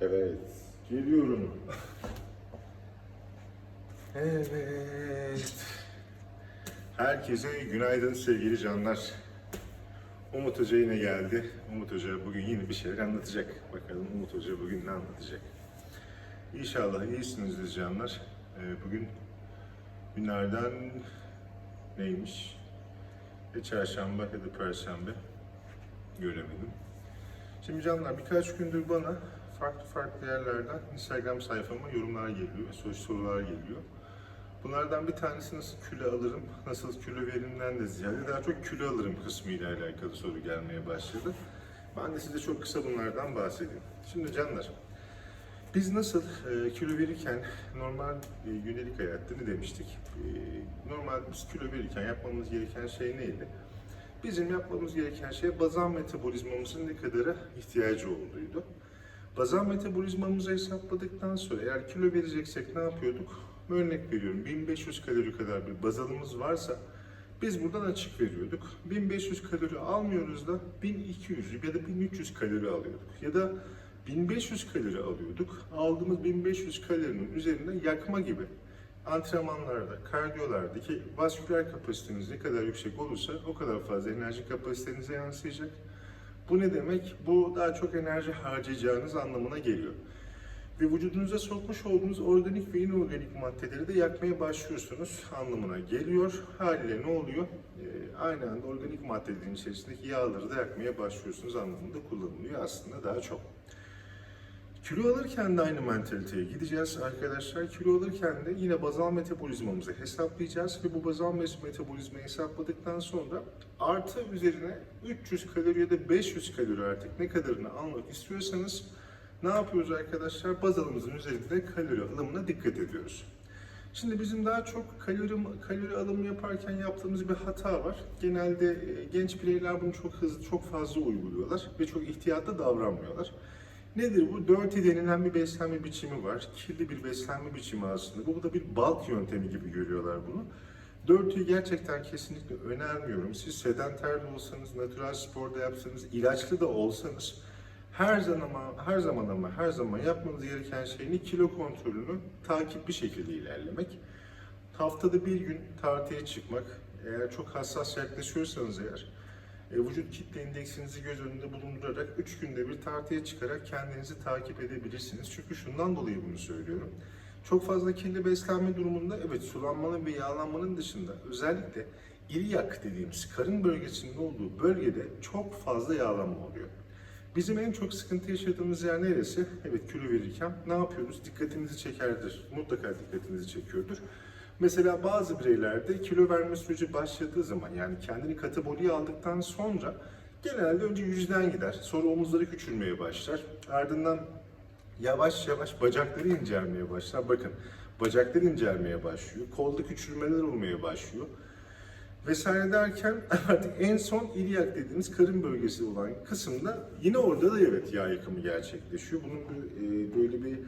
Evet, geliyorum. Evet. Herkese günaydın sevgili canlar. Umut Hoca yine geldi. Umut Hoca bugün yine bir şeyler anlatacak. Bakalım Umut Hoca bugün ne anlatacak. İnşallah iyisinizdir canlar. Ee, bugün günlerden neymiş? Ya çarşamba ya da perşembe. Göremedim. Şimdi canlar birkaç gündür bana farklı farklı yerlerden Instagram sayfama yorumlar geliyor, soru sorular geliyor. Bunlardan bir tanesi nasıl kilo alırım, nasıl kilo verimden de ziyade daha çok kilo alırım kısmı ile alakalı soru gelmeye başladı. Ben de size çok kısa bunlardan bahsedeyim. Şimdi canlar, biz nasıl e, kilo verirken normal e, gündelik hayatta ne demiştik? E, normal biz kilo verirken yapmamız gereken şey neydi? Bizim yapmamız gereken şey bazal metabolizmamızın ne kadara ihtiyacı olduğuydu. Bazal metabolizmamızı hesapladıktan sonra eğer kilo vereceksek ne yapıyorduk? Örnek veriyorum 1500 kalori kadar bir bazalımız varsa biz buradan açık veriyorduk. 1500 kalori almıyoruz da 1200 ya da 1300 kalori alıyorduk. Ya da 1500 kalori alıyorduk. Aldığımız 1500 kalorinin üzerinde yakma gibi antrenmanlarda, kardiyolardaki vasküler kapasiteniz ne kadar yüksek olursa o kadar fazla enerji kapasitenize yansıyacak. Bu ne demek? Bu daha çok enerji harcayacağınız anlamına geliyor. Ve vücudunuza sokmuş olduğunuz organik ve inorganik maddeleri de yakmaya başlıyorsunuz anlamına geliyor. Haliyle ne oluyor? Ee, aynı anda organik maddelerin içerisindeki yağları da yakmaya başlıyorsunuz anlamında kullanılıyor aslında daha çok. Kilo alırken de aynı mentaliteye gideceğiz arkadaşlar. Kilo alırken de yine bazal metabolizmamızı hesaplayacağız ve bu bazal metabolizmayı hesapladıktan sonra artı üzerine 300 kalori ya da 500 kalori artık ne kadarını almak istiyorsanız ne yapıyoruz arkadaşlar? Bazalımızın üzerinde kalori alımına dikkat ediyoruz. Şimdi bizim daha çok kalori, kalori alımı yaparken yaptığımız bir hata var. Genelde e, genç bireyler bunu çok hızlı, çok fazla uyguluyorlar ve çok ihtiyatlı davranmıyorlar. Nedir bu? Dirty denilen bir beslenme biçimi var. Kirli bir beslenme biçimi aslında. Bu da bir bulk yöntemi gibi görüyorlar bunu. Dirty'yi gerçekten kesinlikle önermiyorum. Siz sedanter de olsanız, natural sporda yapsanız, ilaçlı da olsanız her zaman her zaman ama her zaman yapmanız gereken şey ne? Kilo kontrolünü takip bir şekilde ilerlemek. Haftada bir gün tartıya çıkmak. Eğer çok hassas yaklaşıyorsanız eğer vücut kitle indeksinizi göz önünde bulundurarak 3 günde bir tartıya çıkarak kendinizi takip edebilirsiniz. Çünkü şundan dolayı bunu söylüyorum. Çok fazla kirli beslenme durumunda evet sulanmanın ve yağlanmanın dışında özellikle iliyak dediğimiz karın bölgesinin olduğu bölgede çok fazla yağlanma oluyor. Bizim en çok sıkıntı yaşadığımız yer neresi? Evet kilo verirken ne yapıyoruz? Dikkatinizi çekerdir. Mutlaka dikkatinizi çekiyordur. Mesela bazı bireylerde kilo verme süreci başladığı zaman yani kendini kataboliye aldıktan sonra genelde önce yüzden gider. Sonra omuzları küçülmeye başlar. Ardından yavaş yavaş bacakları incelmeye başlar. Bakın bacaklar incelmeye başlıyor. Kolda küçülmeler olmaya başlıyor. Vesaire derken artık en son iliyak dediğimiz karın bölgesi olan kısımda yine orada da evet yağ yakımı gerçekleşiyor. Bunun bir, e, böyle bir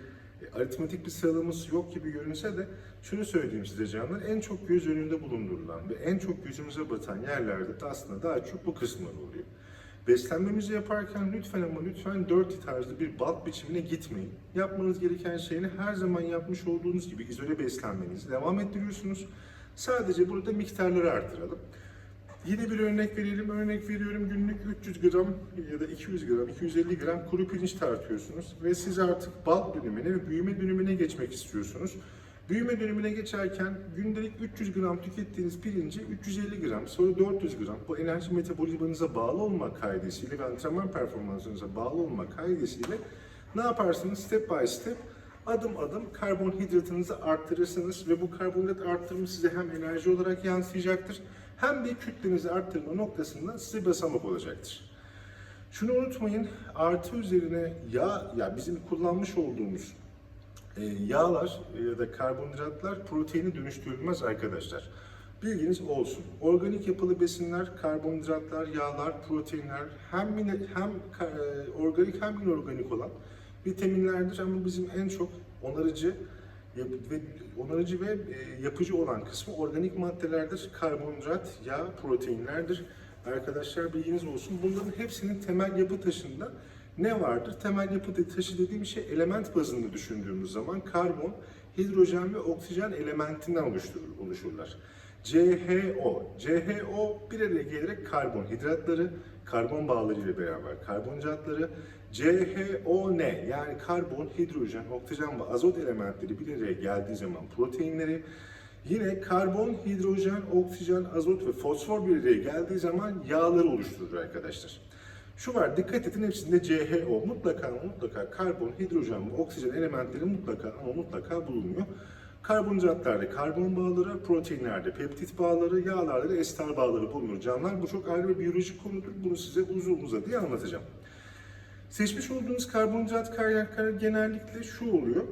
e, aritmetik bir sıralaması yok gibi görünse de şunu söyleyeyim size canlar en çok göz önünde bulundurulan ve en çok gözümüze batan yerlerde de aslında daha çok bu kısımlar oluyor. Beslenmemizi yaparken lütfen ama lütfen dirty tarzı bir balk biçimine gitmeyin. Yapmanız gereken şeyini her zaman yapmış olduğunuz gibi izole beslenmenizi devam ettiriyorsunuz. Sadece burada miktarları artıralım. Yine bir örnek verelim. Örnek veriyorum günlük 300 gram ya da 200 gram, 250 gram kuru pirinç tartıyorsunuz ve siz artık bal dönemine ve büyüme dönemine geçmek istiyorsunuz. Büyüme dönemine geçerken gündelik 300 gram tükettiğiniz pirinci 350 gram, sonra 400 gram bu enerji metabolizmanıza bağlı olmak kaydesiyle ve antrenman performansınıza bağlı olmak kaydesiyle ne yaparsınız? Step by step adım adım karbonhidratınızı arttırırsınız ve bu karbonhidrat arttırımı size hem enerji olarak yansıyacaktır hem de kütlenizi arttırma noktasında size basamak olacaktır. Şunu unutmayın, artı üzerine yağ, ya bizim kullanmış olduğumuz e, yağlar ya da karbonhidratlar proteine dönüştürülmez arkadaşlar. Bilginiz olsun. Organik yapılı besinler, karbonhidratlar, yağlar, proteinler hem mine- hem e, organik hem inorganik olan vitaminlerdir ama bizim en çok onarıcı ve onarıcı ve e, yapıcı olan kısmı organik maddelerdir. Karbonhidrat, yağ, proteinlerdir. Arkadaşlar bilginiz olsun. Bunların hepsinin temel yapı taşında ne vardır? Temel yapı taşı dediğim şey element bazında düşündüğümüz zaman karbon, hidrojen ve oksijen elementinden oluşturur, oluşurlar. CHO. CHO bir araya gelerek karbonhidratları, karbon bağları ile beraber karbonhidratları, CHO ne? Yani karbon, hidrojen, oksijen ve azot elementleri bir araya geldiği zaman proteinleri, yine karbon, hidrojen, oksijen, azot ve fosfor bir araya geldiği zaman yağları oluşturur arkadaşlar. Şu var, dikkat edin hepsinde CHO mutlaka mutlaka karbon, hidrojen ve oksijen elementleri mutlaka ama mutlaka bulunuyor. Karbonhidratlarda karbon bağları, proteinlerde peptit bağları, yağlarda da ester bağları bulunur canlar. Bu çok ayrı bir biyolojik konudur. Bunu size uzun uzadıya anlatacağım. Seçmiş olduğunuz karbonhidrat kaynakları genellikle şu oluyor.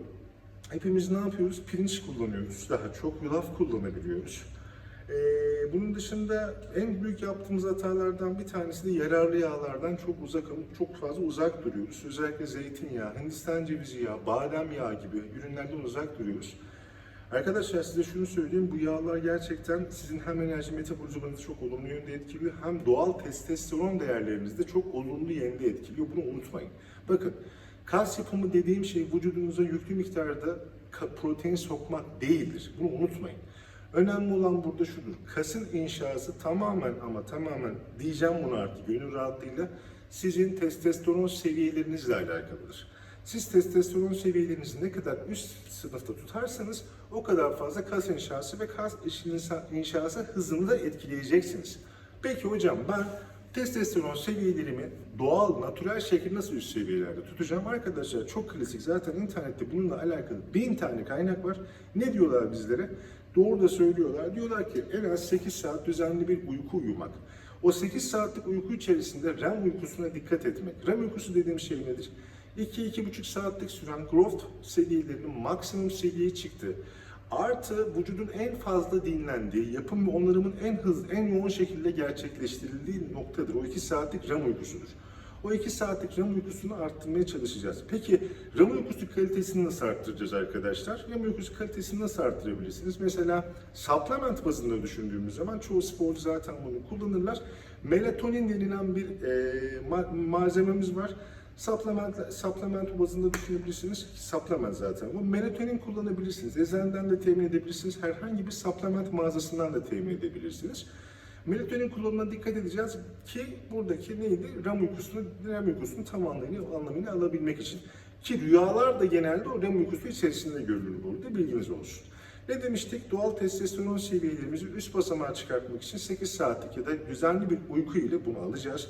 Hepimiz ne yapıyoruz? Pirinç kullanıyoruz. Daha çok yulaf kullanabiliyoruz. Ee, bunun dışında en büyük yaptığımız hatalardan bir tanesi de yararlı yağlardan çok uzak, çok fazla uzak duruyoruz. Özellikle zeytinyağı, Hindistan cevizi yağı, badem yağı gibi ürünlerden uzak duruyoruz. Arkadaşlar size şunu söyleyeyim, bu yağlar gerçekten sizin hem enerji metabolizmanızı çok olumlu yönde etkiliyor, hem doğal testosteron değerlerinizi de çok olumlu yönde etkiliyor. Bunu unutmayın. Bakın, kas yapımı dediğim şey vücudunuza yüklü miktarda protein sokmak değildir. Bunu unutmayın. Önemli olan burada şudur. Kasın inşası tamamen ama tamamen diyeceğim bunu artık gönül rahatlığıyla sizin testosteron seviyelerinizle alakalıdır. Siz testosteron seviyelerinizi ne kadar üst sınıfta tutarsanız o kadar fazla kas inşası ve kas inşa- inşası hızını da etkileyeceksiniz. Peki hocam ben testosteron seviyelerimi doğal, natürel şekilde nasıl üst seviyelerde tutacağım? Arkadaşlar çok klasik zaten internette bununla alakalı bin tane kaynak var. Ne diyorlar bizlere? Doğru da söylüyorlar. Diyorlar ki en az 8 saat düzenli bir uyku uyumak. O 8 saatlik uyku içerisinde REM uykusuna dikkat etmek. REM uykusu dediğim şey nedir? 2-2,5 saatlik süren growth seviyelerinin maksimum seviyeye çıktı. Artı vücudun en fazla dinlendiği, yapım ve onarımın en hızlı, en yoğun şekilde gerçekleştirildiği noktadır. O 2 saatlik REM uykusudur. O 2 saatlik REM uykusunu arttırmaya çalışacağız. Peki REM uykusu kalitesini nasıl arttıracağız arkadaşlar? REM uykusu kalitesini nasıl arttırabilirsiniz? Mesela supplement bazında düşündüğümüz zaman çoğu sporcu zaten bunu kullanırlar. Melatonin denilen bir e, ma- malzememiz var. Supplement, supplement bazında düşünebilirsiniz. Supplement zaten bu. Melatonin kullanabilirsiniz. Eczaneden de temin edebilirsiniz. Herhangi bir supplement mağazasından da temin edebilirsiniz. Melatonin kullanımına dikkat edeceğiz ki buradaki neydi? REM uykusunu, REM uykusunu tam anlamıyla, anlamıyla alabilmek için. Ki rüyalar da genelde o REM uykusu içerisinde görülür burada. Bilginiz olsun. Ne demiştik? Doğal testosteron seviyelerimizi üst basamağa çıkartmak için 8 saatlik ya da düzenli bir uyku ile bunu alacağız.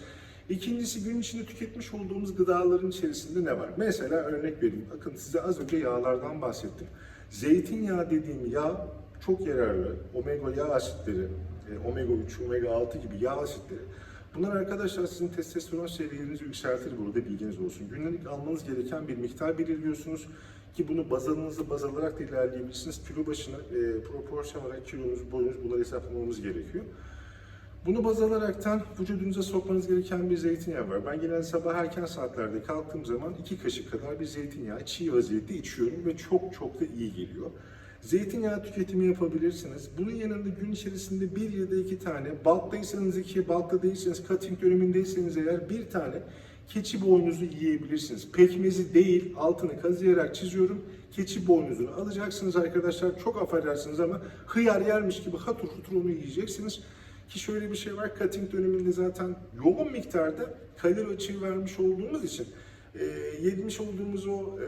İkincisi gün içinde tüketmiş olduğumuz gıdaların içerisinde ne var? Mesela örnek vereyim. Bakın size az önce yağlardan bahsettim. Zeytinyağı dediğim yağ çok yararlı. Omega yağ asitleri, e, omega 3, omega 6 gibi yağ asitleri. Bunlar arkadaşlar sizin testosteron seviyelerinizi yükseltir burada bilginiz olsun. Günlük almanız gereken bir miktar belirliyorsunuz ki bunu baz alınızı baz alarak da ilerleyebilirsiniz. Kilo başına e, proporsiyon olarak kilonuz, boyunuz bunları hesaplamamız gerekiyor. Bunu baz alaraktan vücudunuza sokmanız gereken bir zeytinyağı var. Ben genelde sabah erken saatlerde kalktığım zaman iki kaşık kadar bir zeytinyağı çiğ vaziyette içiyorum ve çok çok da iyi geliyor. Zeytinyağı tüketimi yapabilirsiniz. Bunun yanında gün içerisinde bir ya da iki tane, balktaysanız iki, balkta değilseniz, cutting dönemindeyseniz eğer bir tane keçi boynuzu yiyebilirsiniz. Pekmezi değil, altını kazıyarak çiziyorum. Keçi boynuzunu alacaksınız arkadaşlar. Çok affedersiniz ama hıyar yermiş gibi hatur hutur onu yiyeceksiniz. Ki şöyle bir şey var, cutting döneminde zaten yoğun miktarda kalori açığı vermiş olduğumuz için e, yemiş olduğumuz o e,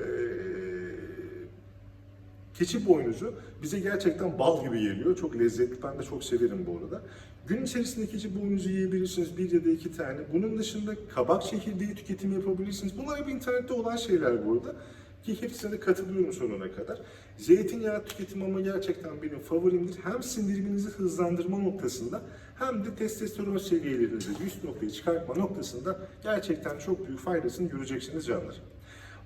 keçi boynuzu bize gerçekten bal gibi geliyor. Çok lezzetli, ben de çok severim bu arada. Gün içerisinde keçi boynuzu yiyebilirsiniz, bir ya da iki tane. Bunun dışında kabak çekirdeği tüketimi yapabilirsiniz. Bunlar hep internette olan şeyler bu arada. Ki hepsine de katılıyorum sonuna kadar. Zeytinyağı tüketimi ama gerçekten benim favorimdir. Hem sindiriminizi hızlandırma noktasında hem de testosteron seviyelerinizi üst noktaya çıkartma noktasında gerçekten çok büyük faydasını göreceksiniz canlar.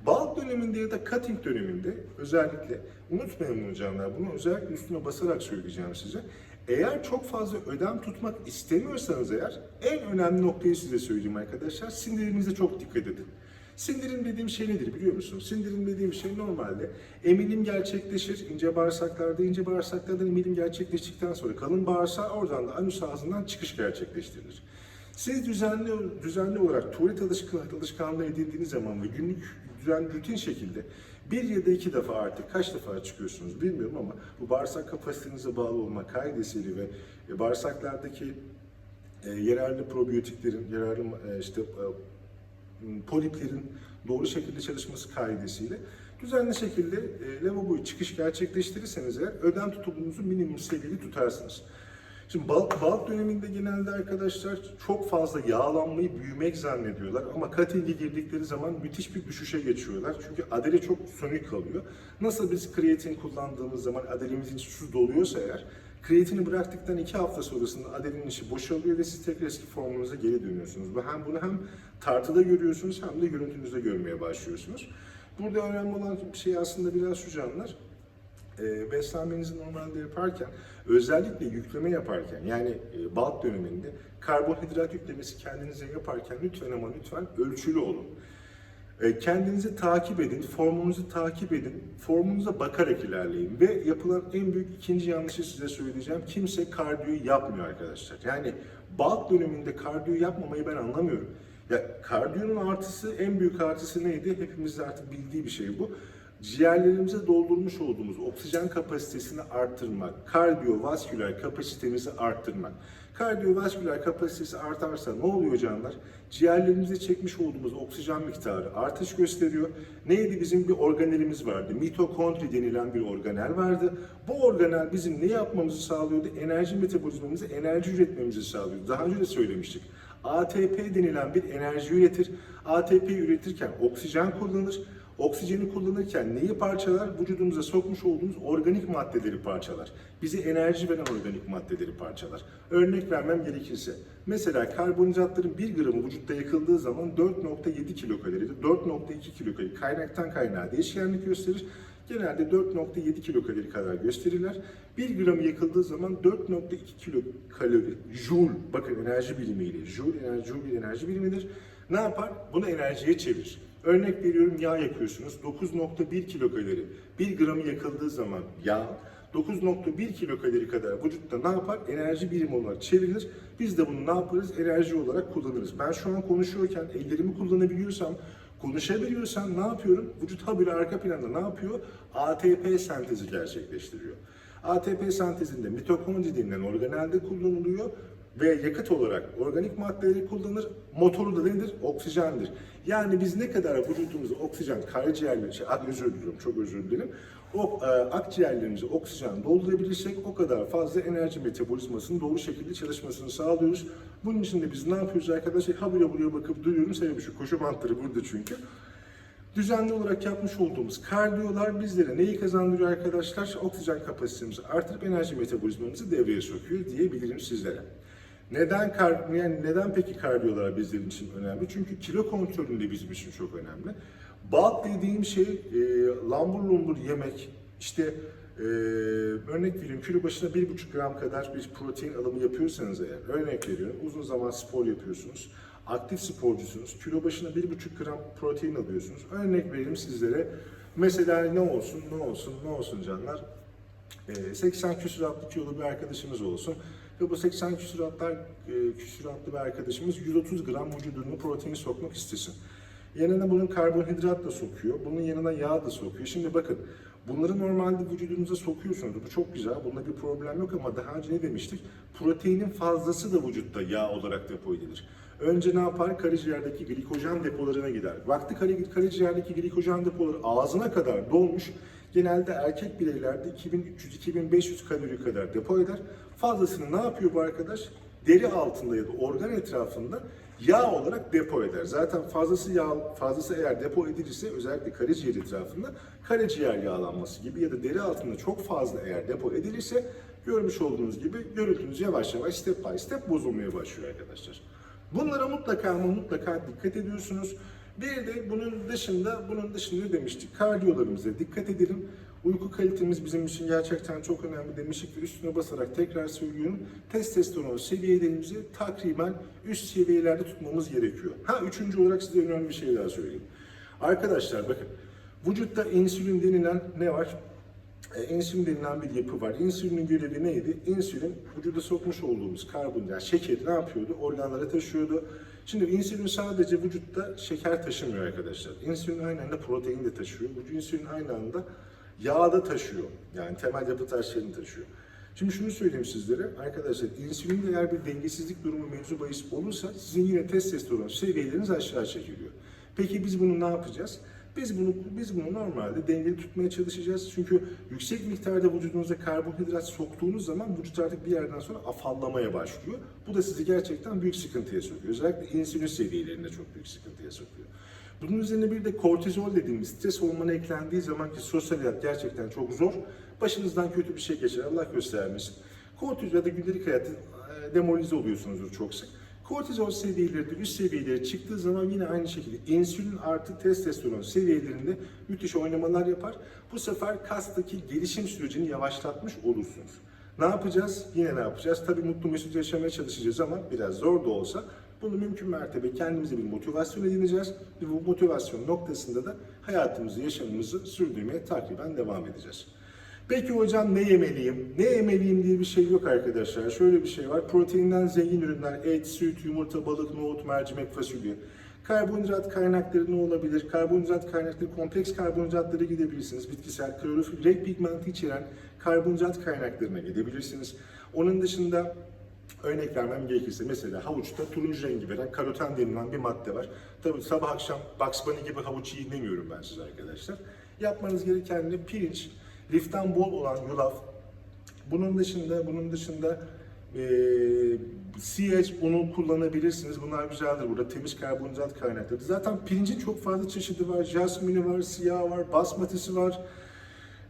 Bulk döneminde ya da cutting döneminde özellikle unutmayın bunu canlar. Bunu özellikle üstüne basarak söyleyeceğim size. Eğer çok fazla ödem tutmak istemiyorsanız eğer en önemli noktayı size söyleyeyim arkadaşlar. Sindirimize çok dikkat edin. Sindirim dediğim şey nedir biliyor musun? Sindirim dediğim şey normalde emilim gerçekleşir. ince bağırsaklarda, ince bağırsaklardan emilim gerçekleştikten sonra kalın bağırsağı oradan da anüs ağzından çıkış gerçekleştirilir. Siz düzenli düzenli olarak tuvalet alışkanlığı, edindiğiniz zaman ve günlük düzenli rutin şekilde bir ya da iki defa artık kaç defa çıkıyorsunuz bilmiyorum ama bu bağırsak kapasitenize bağlı olma kaidesiyle ve e, bağırsaklardaki e, yararlı probiyotiklerin, yararlı e, işte e, poliplerin doğru şekilde çalışması kaidesiyle düzenli şekilde e, lavaboyu çıkış gerçekleştirirseniz eğer ödem tutumunuzu minimum seviyede tutarsınız. Şimdi balık, balık döneminde genelde arkadaşlar çok fazla yağlanmayı büyümek zannediyorlar ama cutting'e girdikleri zaman müthiş bir düşüşe geçiyorlar. Çünkü adere çok sönük kalıyor. Nasıl biz kreatin kullandığımız zaman aderimizin içi su doluyorsa eğer kreatini bıraktıktan iki hafta sonrasında aderin içi boşalıyor ve siz tekrar eski formunuza geri dönüyorsunuz. Ve hem bunu hem tartıda görüyorsunuz hem de görüntünüzde görmeye başlıyorsunuz. Burada önemli olan şey aslında biraz şu canlar e, beslenmenizi normalde yaparken özellikle yükleme yaparken yani e, bulk döneminde karbonhidrat yüklemesi kendinize yaparken lütfen ama lütfen ölçülü olun. E, kendinizi takip edin, formunuzu takip edin, formunuza bakarak ilerleyin ve yapılan en büyük ikinci yanlışı size söyleyeceğim. Kimse kardiyo yapmıyor arkadaşlar. Yani bulk döneminde kardiyo yapmamayı ben anlamıyorum. Ya kardiyonun artısı, en büyük artısı neydi? Hepimizin artık bildiği bir şey bu ciğerlerimize doldurmuş olduğumuz oksijen kapasitesini arttırmak, kardiyovasküler kapasitemizi arttırmak. Kardiyovasküler kapasitesi artarsa ne oluyor canlar? Ciğerlerimize çekmiş olduğumuz oksijen miktarı artış gösteriyor. Neydi bizim bir organelimiz vardı? Mitokondri denilen bir organel vardı. Bu organel bizim ne yapmamızı sağlıyordu? Enerji metabolizmamızı, enerji üretmemizi sağlıyordu. Daha önce de söylemiştik. ATP denilen bir enerji üretir. ATP üretirken oksijen kullanır. Oksijeni kullanırken neyi parçalar? Vücudumuza sokmuş olduğumuz organik maddeleri parçalar. Bize enerji veren organik maddeleri parçalar. Örnek vermem gerekirse, mesela karbonhidratların 1 gramı vücutta yakıldığı zaman 4.7 kilokaloride, 4.2 kilokalori kaynaktan kaynağa değişkenlik gösterir. Genelde 4.7 kilokalori kadar gösterirler. 1 gramı yakıldığı zaman 4.2 kilokalori, joule, bakın enerji birimiyle, joule, enerji, joule bir enerji birimidir. Ne yapar? Bunu enerjiye çevirir. Örnek veriyorum yağ yakıyorsunuz. 9.1 kilokalori. 1 gramı yakıldığı zaman yağ 9.1 kilokalori kadar vücutta ne yapar? Enerji birimi olarak çevrilir. Biz de bunu ne yaparız? Enerji olarak kullanırız. Ben şu an konuşuyorken ellerimi kullanabiliyorsam, konuşabiliyorsam ne yapıyorum? Vücut habire arka planda ne yapıyor? ATP sentezi gerçekleştiriyor. ATP sentezinde mitokondri denilen organelde kullanılıyor ve yakıt olarak organik maddeleri kullanır. Motoru da nedir? Oksijendir. Yani biz ne kadar vücudumuza oksijen, karaciğerleri, şey, ah, özür diliyorum, çok özür dilerim. O e, akciğerlerimize oksijen doldurabilirsek o kadar fazla enerji metabolizmasının doğru şekilde çalışmasını sağlıyoruz. Bunun için de biz ne yapıyoruz arkadaşlar? Ha buraya buraya bakıp duyuyorum. Sebebi şu koşu bantları burada çünkü. Düzenli olarak yapmış olduğumuz kardiyolar bizlere neyi kazandırıyor arkadaşlar? Oksijen kapasitemizi artırıp enerji metabolizmamızı devreye sokuyor diyebilirim sizlere. Neden kar, yani neden peki kardiyolar bizlerin için önemli? Çünkü kilo kontrolünde bizim için çok önemli. Bulk dediğim şey e, lambur lumbur yemek, işte e, örnek vereyim kilo başına 1,5 gram kadar bir protein alımı yapıyorsanız eğer, örnek veriyorum uzun zaman spor yapıyorsunuz, aktif sporcusunuz, kilo başına 1,5 gram protein alıyorsunuz. Örnek vereyim sizlere, mesela ne olsun, ne olsun, ne olsun canlar? E, 80 küsuratlı kilolu bir arkadaşımız olsun ve bu 80 küsuratlar, e, küsuratlı bir arkadaşımız 130 gram vücuduna protein sokmak istesin. Yanına bunun karbonhidrat da sokuyor, bunun yanına yağ da sokuyor. Şimdi bakın, bunları normalde vücudunuza sokuyorsunuz. Bu çok güzel, bunda bir problem yok ama daha önce ne demiştik? Proteinin fazlası da vücutta yağ olarak depo edilir. Önce ne yapar? Karaciğerdeki glikojen depolarına gider. Vakti karaciğerdeki glikojen depoları ağzına kadar dolmuş. Genelde erkek bireylerde 2300-2500 kalori kadar depo eder. Fazlasını ne yapıyor bu arkadaş? Deri altında ya da organ etrafında yağ olarak depo eder. Zaten fazlası yağ, fazlası eğer depo edilirse özellikle karaciğer etrafında karaciğer yağlanması gibi ya da deri altında çok fazla eğer depo edilirse görmüş olduğunuz gibi görüntünüz yavaş yavaş step by step bozulmaya başlıyor arkadaşlar. Bunlara mutlaka ama mutlaka dikkat ediyorsunuz. Bir de bunun dışında, bunun dışında ne demiştik? Kardiyolarımıza dikkat edelim. Uyku kalitemiz bizim için gerçekten çok önemli demiştik ve üstüne basarak tekrar söylüyorum. Testosteron seviyelerimizi takriben üst seviyelerde tutmamız gerekiyor. Ha üçüncü olarak size önemli bir şey daha söyleyeyim. Arkadaşlar bakın, vücutta insülin denilen ne var? e, insülin denilen bir yapı var. İnsülinin görevi neydi? İnsülin vücuda sokmuş olduğumuz karbon, yani şekeri ne yapıyordu? Organlara taşıyordu. Şimdi insülin sadece vücutta şeker taşımıyor arkadaşlar. İnsülin aynı anda protein de taşıyor. Bu insülin aynı anda yağ da taşıyor. Yani temel yapı taşlarını taşıyor. Şimdi şunu söyleyeyim sizlere. Arkadaşlar insülinde eğer bir dengesizlik durumu mevzu bahis olursa sizin yine testosteron seviyeleriniz aşağı çekiliyor. Peki biz bunu ne yapacağız? Biz bunu biz bunu normalde dengeli tutmaya çalışacağız. Çünkü yüksek miktarda vücudunuza karbonhidrat soktuğunuz zaman vücut artık bir yerden sonra afallamaya başlıyor. Bu da sizi gerçekten büyük sıkıntıya sokuyor. Özellikle insülin seviyelerinde çok büyük sıkıntıya sokuyor. Bunun üzerine bir de kortizol dediğimiz stres hormonu eklendiği zaman ki sosyal hayat gerçekten çok zor. Başınızdan kötü bir şey geçer Allah göstermesin. Kortizol ya da gündelik hayatta e, demoralize oluyorsunuzdur çok sık. Kortizol seviyeleri de üst seviyeleri çıktığı zaman yine aynı şekilde insülin artı testosteron seviyelerinde müthiş oynamalar yapar. Bu sefer kastaki gelişim sürecini yavaşlatmış olursunuz. Ne yapacağız? Yine ne yapacağız? Tabii mutlu mesut yaşamaya çalışacağız ama biraz zor da olsa bunu mümkün mertebe kendimize bir motivasyon edineceğiz ve bu motivasyon noktasında da hayatımızı, yaşamımızı sürdürmeye takiben devam edeceğiz. Peki hocam ne yemeliyim? Ne yemeliyim diye bir şey yok arkadaşlar. Şöyle bir şey var. Proteinden zengin ürünler, et, süt, yumurta, balık, nohut, mercimek, fasulye. Karbonhidrat kaynakları ne olabilir? Karbonhidrat kaynakları, kompleks karbonhidratlara gidebilirsiniz. Bitkisel, klorofil, renk pigmenti içeren karbonhidrat kaynaklarına gidebilirsiniz. Onun dışında Örnek vermem gerekirse mesela havuçta turuncu rengi veren karoten denilen bir madde var. Tabii sabah akşam Bugs Bunny gibi havuç yiyin demiyorum ben size arkadaşlar. Yapmanız gereken de pirinç, liften bol olan yulaf. Bunun dışında bunun dışında eee CH unu kullanabilirsiniz. Bunlar güzeldir burada. Temiz karbonhidrat kaynakları. Zaten pirincin çok fazla çeşidi var. Jasmini var, siyah var, basmatisi var.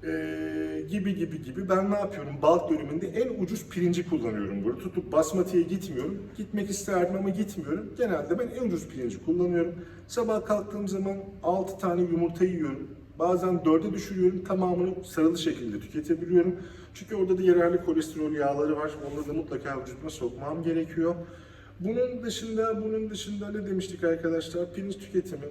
Ee, gibi gibi gibi. Ben ne yapıyorum? Balk bölümünde en ucuz pirinci kullanıyorum burada. Tutup basmatiye gitmiyorum. Gitmek isterdim ama gitmiyorum. Genelde ben en ucuz pirinci kullanıyorum. Sabah kalktığım zaman 6 tane yumurta yiyorum. Bazen 4'e düşürüyorum. Tamamını sarılı şekilde tüketebiliyorum. Çünkü orada da yararlı kolesterol yağları var. Onları da mutlaka vücuduma sokmam gerekiyor. Bunun dışında, bunun dışında ne demiştik arkadaşlar? Pirinç tüketimi.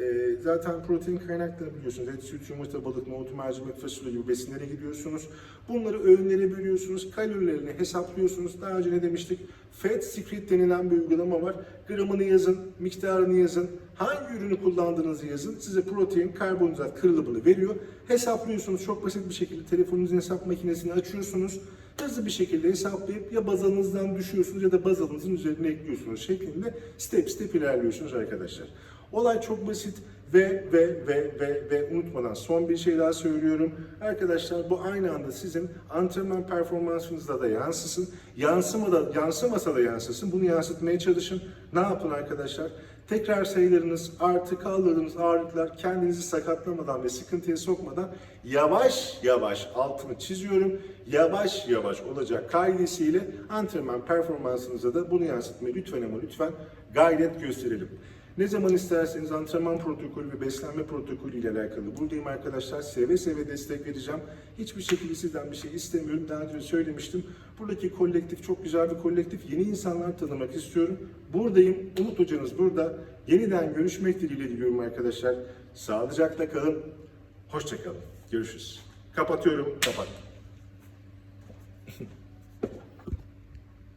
Ee, zaten protein kaynaklarını biliyorsunuz. Et, süt, yumurta, balık, nohut, mercimek, fasulye gibi besinlere gidiyorsunuz. Bunları öğünlere bölüyorsunuz. Kalorilerini hesaplıyorsunuz. Daha önce ne demiştik? Fat Secret denilen bir uygulama var. Gramını yazın, miktarını yazın. Hangi ürünü kullandığınızı yazın. Size protein, karbonhidrat kırılımını veriyor. Hesaplıyorsunuz. Çok basit bir şekilde telefonunuzun hesap makinesini açıyorsunuz. Hızlı bir şekilde hesaplayıp ya baz alınızdan düşüyorsunuz ya da baz alınızın üzerine ekliyorsunuz şeklinde step step ilerliyorsunuz arkadaşlar. Olay çok basit ve ve ve ve ve unutmadan son bir şey daha söylüyorum. Arkadaşlar bu aynı anda sizin antrenman performansınızda da yansısın. Yansımada, yansımasa da yansısın. Bunu yansıtmaya çalışın. Ne yapın arkadaşlar? Tekrar sayılarınız, artı kaldırdığınız ağırlıklar kendinizi sakatlamadan ve sıkıntıya sokmadan yavaş yavaş altını çiziyorum. Yavaş yavaş olacak kaidesiyle antrenman performansınıza da bunu yansıtmayı lütfen ama lütfen gayret gösterelim. Ne zaman isterseniz antrenman protokolü ve beslenme protokolü ile alakalı buradayım arkadaşlar. Seve seve destek vereceğim. Hiçbir şekilde sizden bir şey istemiyorum. Daha önce söylemiştim. Buradaki kolektif çok güzel bir kolektif. Yeni insanlar tanımak istiyorum. Buradayım. Umut hocanız burada. Yeniden görüşmek dileğiyle diliyorum arkadaşlar. Sağlıcakla kalın. Hoşçakalın. Görüşürüz. Kapatıyorum. Kapat.